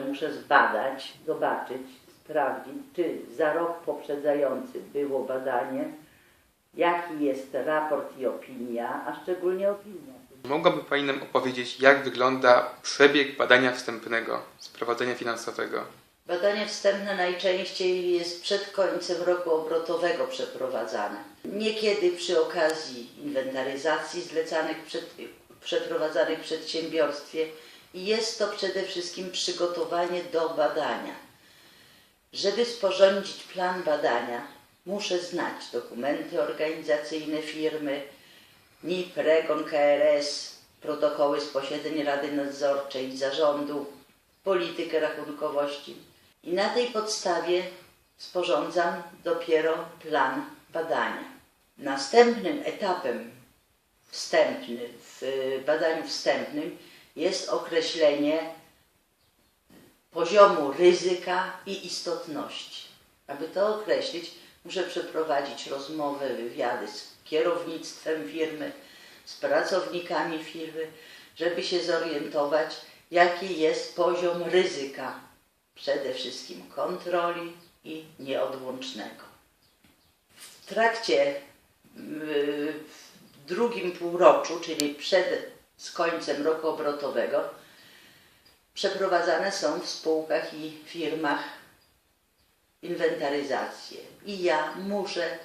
Muszę zbadać, zobaczyć, sprawdzić, czy za rok poprzedzający było badanie, jaki jest raport i opinia, a szczególnie opinia. Mogłaby Pani nam opowiedzieć, jak wygląda przebieg badania wstępnego, sprowadzenia finansowego? Badanie wstępne najczęściej jest przed końcem roku obrotowego przeprowadzane. Niekiedy przy okazji inwentaryzacji zlecanych przed, przeprowadzanych w przedsiębiorstwie i jest to przede wszystkim przygotowanie do badania. Żeby sporządzić plan badania, muszę znać dokumenty organizacyjne firmy, NIP, REGON, KRS, protokoły z posiedzeń Rady Nadzorczej Zarządu, politykę rachunkowości. I na tej podstawie sporządzam dopiero plan badania. Następnym etapem wstępnym w badaniu wstępnym jest określenie poziomu ryzyka i istotności. Aby to określić, muszę przeprowadzić rozmowy, wywiady z kierownictwem firmy, z pracownikami firmy, żeby się zorientować, jaki jest poziom ryzyka, przede wszystkim kontroli i nieodłącznego. W trakcie yy, w drugim półroczu, czyli przed z końcem roku obrotowego, przeprowadzane są w spółkach i firmach inwentaryzacje. I ja muszę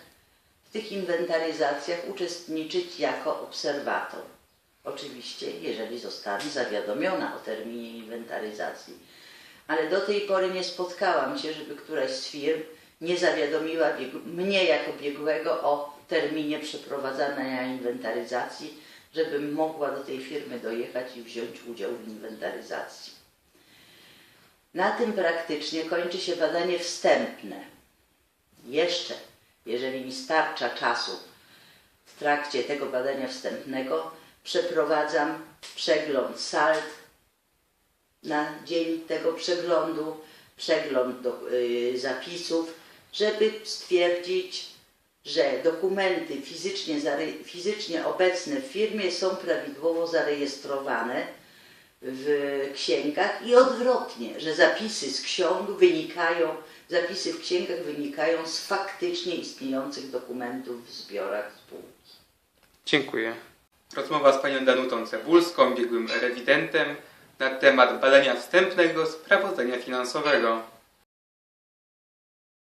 w tych inwentaryzacjach uczestniczyć jako obserwator. Oczywiście, jeżeli zostanę zawiadomiona o terminie inwentaryzacji. Ale do tej pory nie spotkałam się, żeby któraś z firm nie zawiadomiła mnie jako biegłego o terminie przeprowadzania inwentaryzacji, żebym mogła do tej firmy dojechać i wziąć udział w inwentaryzacji. Na tym praktycznie kończy się badanie wstępne. Jeszcze, jeżeli mi starcza czasu w trakcie tego badania wstępnego, przeprowadzam przegląd salt na dzień tego przeglądu, przegląd do, y, zapisów, żeby stwierdzić, że dokumenty fizycznie, fizycznie obecne w firmie są prawidłowo zarejestrowane w księgach i odwrotnie, że zapisy z ksiąg wynikają, zapisy w księgach wynikają z faktycznie istniejących dokumentów w zbiorach spółki. Dziękuję. Rozmowa z Panią Danutą Cebulską, biegłym rewidentem na temat badania wstępnego sprawozdania finansowego.